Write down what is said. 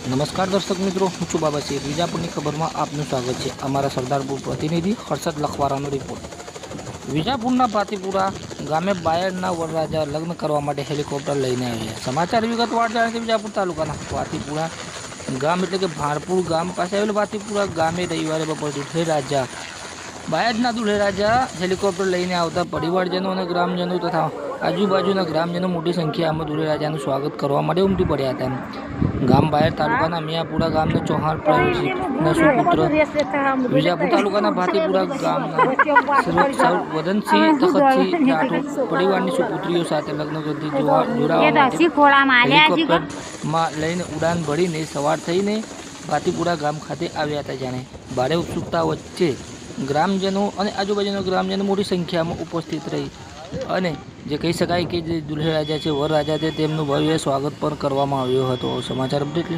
નમસ્કાર દર્શક મિત્રો, હું છું બાબા છે વિજાપુરની ખબરમાં આપનું સ્વાગત છે. અમારા સરદારપુર પ્રતિનિધિ હર્ષદ લખવારાનો રિપોર્ટ વિજાપુરના પાતીપુરા ગામે બાયડના વરરાજા લગ્ન કરવા માટે હેલિકોપ્ટર લઈને આવ્યા. સમાચાર વિગતવાર જાણે વિજાપુર તાલુકાના પાતીપુરા ગામ એટલે કે ભાણપુર ગામ પાસે આવેલું પાતીપુરા ગામે રવિવારે બપોર દુલ્હે રાજા બાયડના દુલ્હે રાજા હેલિકોપ્ટર લઈને આવતા પરિવારજનો અને ગ્રામજનો તથા આજુબાજુના ગ્રામજનો મોટી સંખ્યામાં દુરે રાજાનું સ્વાગત કરવા માટે ઉમટી પડ્યા હતા. ગામ બહાર તાલુકાના મિયાપુરા ગામના ચૌહાણ પ્રવીણસિંહના સુપુત્ર વિજાપુર તાલુકાના ભાતીપુરા ગામના વદનસિંહ તખતસિંહ રાઠોડ પરિવારની સુપુત્રીઓ સાથે લગ્ન કરતી જોવા જોડાવા હેલિકોપ્ટરમાં લઈને ઉડાન ભરીને સવાર થઈને ભાતીપુરા ગામ ખાતે આવ્યા હતા જાણે. ભારે ઉત્સુકતા વચ્ચે ગ્રામજનો અને આજુબાજુના ગ્રામજનો મોટી સંખ્યામાં ઉપસ્થિત રહી. અને જે કહી શકાય કે જે દુલ્હે રાજા છે વર રાજા છે, તેમનું ભવ્ય સ્વાગત પણ કરવામાં આવ્યો હતો. સમાચાર અપડેટ